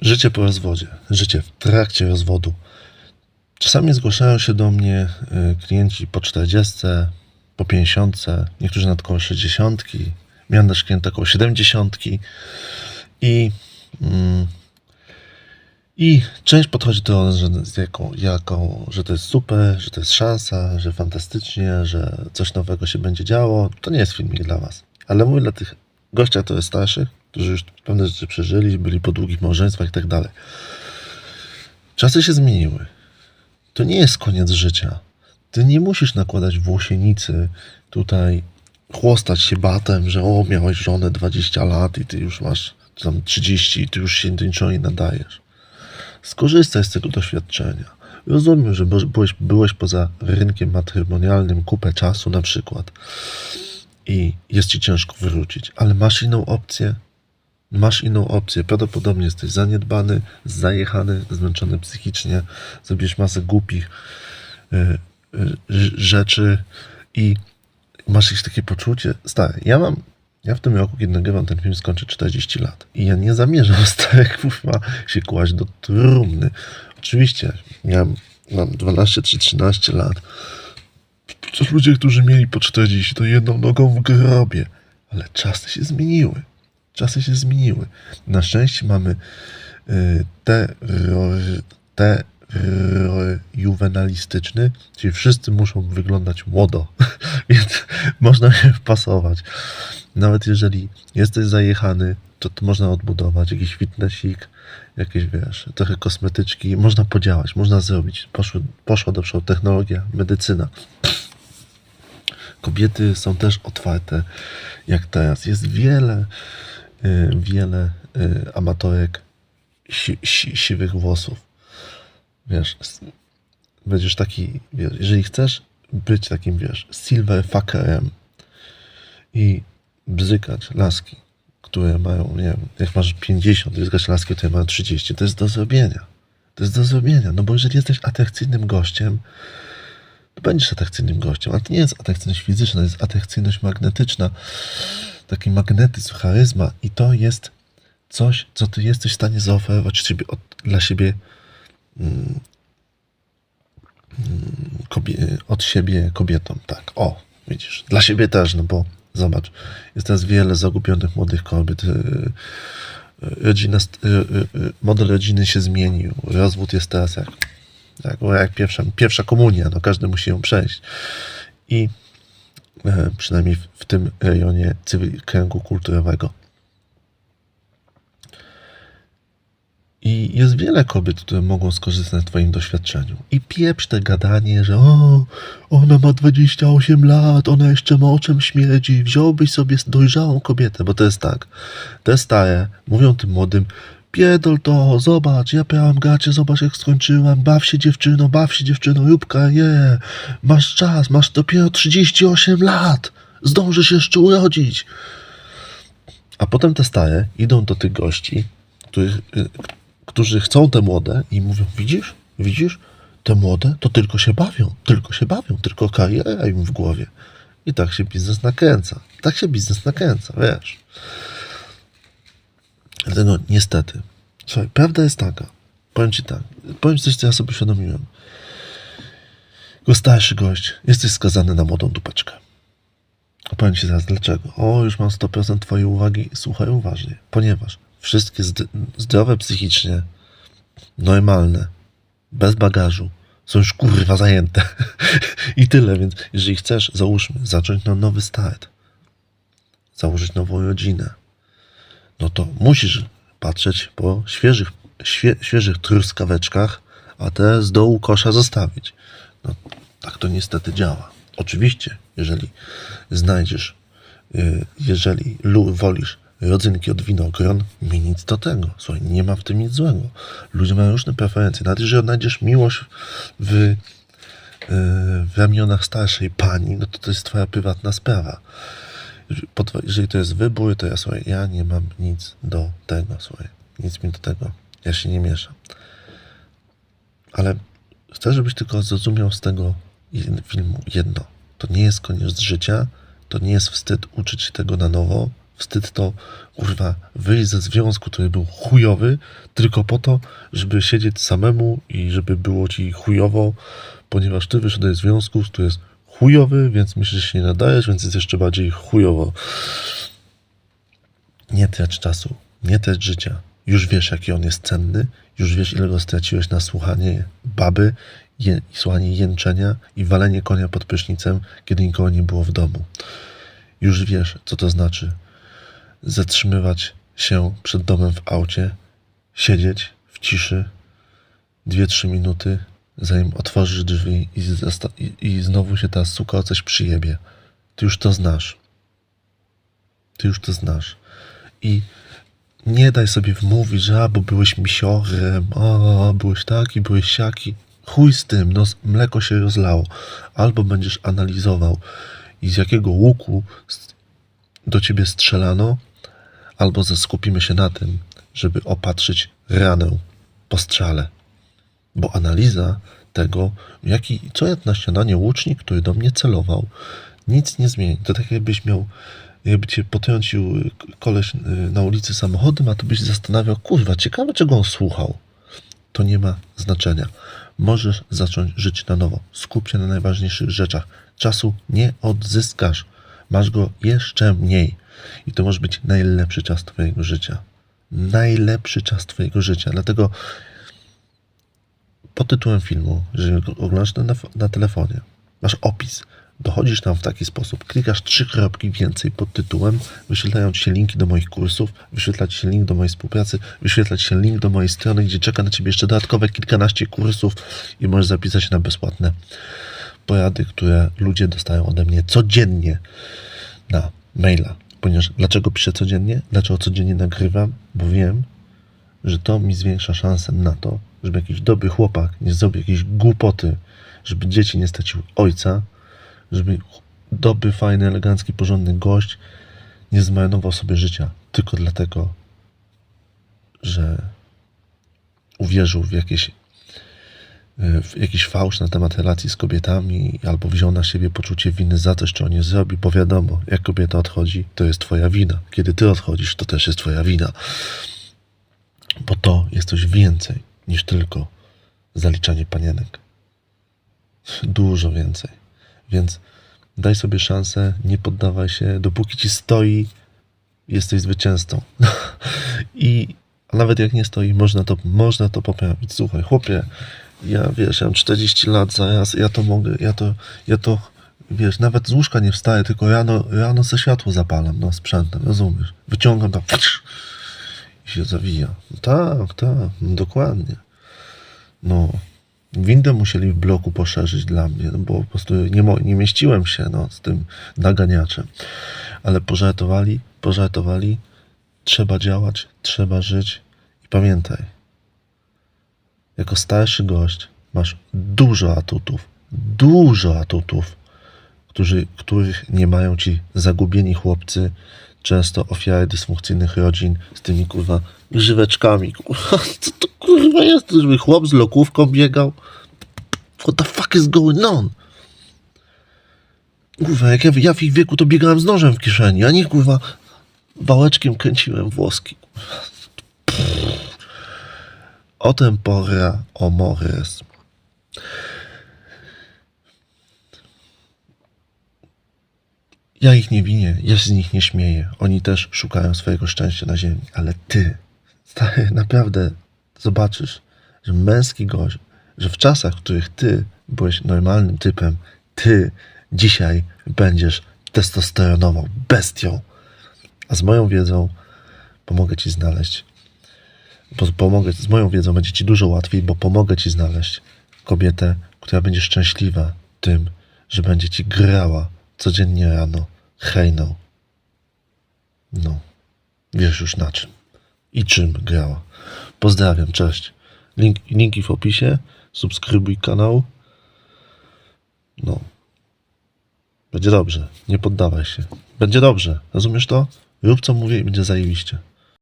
Życie po rozwodzie, życie w trakcie rozwodu. Czasami zgłaszają się do mnie y, klienci po 40, po 50, niektórzy nawet około 60. Miałem też klienta około 70. I, mm, I część podchodzi do że, jaką, jaką, że to jest super, że to jest szansa, że fantastycznie, że coś nowego się będzie działo. To nie jest filmik dla Was. Ale mówię dla tych gościa, to jest starszych, którzy już pewne rzeczy przeżyli, byli po długich małżeństwach i tak dalej. Czasy się zmieniły. To nie jest koniec życia. Ty nie musisz nakładać włosienicy, tutaj chłostać się batem, że o, miałeś żonę 20 lat i ty już masz tam 30 i ty już się do niczego nie nadajesz. Skorzystaj z tego doświadczenia. Rozumiem, że byłeś, byłeś poza rynkiem matrymonialnym kupę czasu na przykład i jest ci ciężko wrócić, ale masz inną opcję. Masz inną opcję. Prawdopodobnie jesteś zaniedbany, zajechany, zmęczony psychicznie, zrobisz masę głupich y, y, rzeczy i masz jakieś takie poczucie. Stary, ja mam, ja w tym roku, kiedy nagrywam ten film, skończę 40 lat i ja nie zamierzam, stary, kurwa, się kłaść do trumny. Oczywiście, miałem, mam 12 czy 13 lat. To ludzie, którzy mieli po 40, to jedną nogą w grobie. Ale czasy się zmieniły. Czasy się zmieniły. Na szczęście mamy y, terror, terror juwenalistyczny, czyli wszyscy muszą wyglądać młodo, więc można się wpasować. Nawet jeżeli jesteś zajechany, to, to można odbudować jakiś fitnessik, jakieś, wiesz, trochę kosmetyczki, można podziałać, można zrobić. Poszły, poszła do przodu technologia, medycyna kobiety są też otwarte jak teraz. Jest wiele, wiele y, amatorek si, si, siwych włosów. Wiesz, będziesz taki, wiesz, jeżeli chcesz być takim, wiesz, silver fuckerem i bzykać laski, które mają, nie wiem, jak masz 50, bzykać laski, które mają 30, to jest do zrobienia. To jest do zrobienia, no bo jeżeli jesteś atrakcyjnym gościem, to będziesz atrakcyjnym gościem, ale to nie jest atrakcyjność fizyczna, to jest atrakcyjność magnetyczna. Taki magnetyzm, charyzma i to jest coś, co ty jesteś w stanie zaoferować siebie, od, dla siebie mm, mm, kobie, od siebie kobietom. Tak, o, widzisz, dla siebie też, no bo zobacz, jest teraz wiele zagubionych młodych kobiet. y, y, Rodzina, y, model rodziny się zmienił. Rozwód jest teraz jak bo jak pierwsza, pierwsza komunia, no każdy musi ją przejść. I przynajmniej w, tym rejonie kręgu kulturowego. I jest wiele kobiet, które mogą skorzystać na Twoim doświadczeniu. I pieprz te gadanie, że o, ona ma 28 lat, ona jeszcze moczem śmierdzi, wziąłbyś sobie dojrzałą kobietę, bo to jest tak. Te stare mówią tym młodym, pierdol to, zobacz, ja prałam gacie, zobacz jak skończyłam, baw się dziewczyno, baw się dziewczyno, rób karierę, masz czas, masz dopiero 38 lat, zdążysz jeszcze urodzić. A potem te stare idą do tych gości, których, y, którzy chcą te młode i mówią, widzisz, widzisz, te młode to tylko się bawią, tylko się bawią, tylko kariera im w głowie. I tak się biznes nakręca. Tak się biznes nakręca, wiesz. Dlatego niestety, słuchaj, prawda jest taka, powiem ci tak, powiem ci coś, co ja sobie uświadomiłem. Jako starszy gość, jesteś skazany na młodą dupeczkę. Opowiem ci zaraz dlaczego. O, już mam 100% twojej uwagi. Słuchaj uważnie. Ponieważ wszystkie zd- zdrowe psychicznie, normalne, bez bagażu, są już kurwa zajęte. I tyle, więc jeżeli chcesz, załóżmy, zacząć na nowy start, założyć nową rodzinę, no to musisz patrzeć po świeżych, świe, świeżych truskaweczkach, a te z dołu kosza zostawić. No, tak to niestety działa. Oczywiście, jeżeli znajdziesz, y, jeżeli wolisz rodzynki od winogron, mi nic do tego. Słuchaj, nie ma w tym nic złego. Ludzie mają różne preferencje. Nawet jeżeli odnajdziesz miłość w, y, w ramionach starszej pani, no to to jest twoja prywatna sprawa. Jeżeli to jest wybór, to ja słuchaj, ja nie mam nic do tego, słuchaj. Nic mi do tego. Ja się nie mieszam. Ale chcę, żebyś tylko zrozumiał z tego filmu jedno. To nie jest koniec życia, to nie jest wstyd uczyć się tego na nowo, Wstyd to, kurwa, wyjść ze związku, który był chujowy, tylko po to, żeby siedzieć samemu i żeby było ci chujowo, ponieważ ty wyszedłeś z związku, który jest chujowy, więc myślisz, że się nie nadajesz, więc jest jeszcze bardziej chujowo. Nie trać czasu, nie trać życia. Już wiesz, jaki on jest cenny, już wiesz, ile go straciłeś na słuchanie baby, je, słuchanie jęczenia i walenie konia pod prysznicem, kiedy nikogo nie było w domu. Już wiesz, co to znaczy zatrzymywać się przed domem w aucie, siedzieć w ciszy dwie, trzy minuty, zanim otworzysz drzwi i, i, znowu się ta suka o coś przyjebie. Ty już to znasz. Ty już to znasz. I nie daj sobie wmówić, że a, bo byłeś misiorem, a, byłeś taki, byłeś siaki. Chuj z tym, no mleko się rozlało. Albo będziesz analizował i z jakiego łuku do ciebie strzelano, albo skupimy się na tym, żeby opatrzyć ranę po strzale. Bo analiza tego, jaki, co jadł na śniadanie łucznik, który do mnie celował, nic nie zmieni. To tak jakbyś miał, jakby cię potrącił y, koleś y, na ulicy samochodem, a to byś zastanawiał, kurwa, ciekawe czego on słuchał. To nie ma znaczenia. Możesz zacząć żyć na nowo. Skup się na najważniejszych rzeczach. Czasu nie odzyskasz. Masz go jeszcze mniej. I to może być najlepszy czas Twojego życia. Najlepszy czas Twojego życia. Dlatego pod tytułem filmu, jeżeli oglądasz na, na telefonie, masz opis, dochodzisz tam w taki sposób, klikasz trzy kropki więcej pod tytułem, wyświetlają ci się linki do moich kursów, wyświetla ci się link do mojej współpracy, wyświetla ci się link do mojej strony, gdzie czeka na ciebie jeszcze dodatkowe kilkanaście kursów i możesz zapisać się na bezpłatne porady, które ludzie dostają ode mnie codziennie na maila. Ponieważ dlaczego piszę codziennie? Dlaczego codziennie nagrywam? Bo wiem, że to mi zwiększa szansę na to, żeby jakiś dobry chłopak nie zrobił jakiejś głupoty, żeby dzieci nie straciły ojca, żeby dobry, fajny, elegancki, porządny gość nie zmarnował sobie życia tylko dlatego, że uwierzył w jakieś w jakiś fałsz na temat relacji z kobietami, albo wziął na siebie poczucie winy za coś, co on nie zrobi, bo wiadomo, jak kobieta odchodzi, to jest twoja wina. Kiedy ty odchodzisz, to też jest twoja wina. Bo to jest coś więcej niż tylko zaliczanie panienek. Dużo więcej. Więc daj sobie szansę, nie poddawaj się, dopóki ci stoi, jesteś zwycięzcą. I nawet jak nie stoi, można to, można to poprawić. Słuchaj, chłopie, ja wiesz, ja mam 40 lat zaraz, ja to mogę, ja to, ja to, wiesz, nawet z łóżka nie wstaję, tylko rano, rano se światło zapalam, no, sprzętem, rozumiesz? Wyciągam tam, się zawija. Tak, tak, no dokładnie. No, windę musieli w bloku poszerzyć dla mnie, no bo po prostu nie, nie mieściłem się no, z tym naganiaczem. Ale pożartowali, pożartowali. Trzeba działać, trzeba żyć. I pamiętaj, jako starszy gość masz dużo atutów, dużo atutów, którzy, których nie mają ci zagubieni chłopcy, często ofiary dysfunkcyjnych rodzin z tymi kurwa grzyweczkami. Kurwa, co to kurwa jest, żeby chłop z lokówką biegał? What the fuck is going on? Kurwa, jak ja, ja w ich wieku to biegałem z nożem w kieszeni, a nie kurwa wałeczkiem kręciłem włoski. Kurwa. O tempora, o mores. Ja ich nie winię, ja się z nich nie śmieję. Oni też szukają swojego szczęścia na ziemi. Ale ty, stary, naprawdę zobaczysz, że męski gość, że w czasach, w których ty byłeś normalnym typem, ty dzisiaj będziesz testosteronową bestią. A z moją wiedzą pomogę ci znaleźć. Po, pomogę, z moją wiedzą będzie ci dużo łatwiej, bo pomogę ci znaleźć kobietę, która będzie szczęśliwa tym, że będzie ci grała codziennie rano hejną. No, wiesz już na czym i czym grała. Pozdrawiam, cześć. Link, linki w opisie. Subskrybuj kanał. No. Będzie dobrze. Nie poddawaj się. Będzie dobrze. Rozumiesz to? Rób co mówię i będzie zajebiście.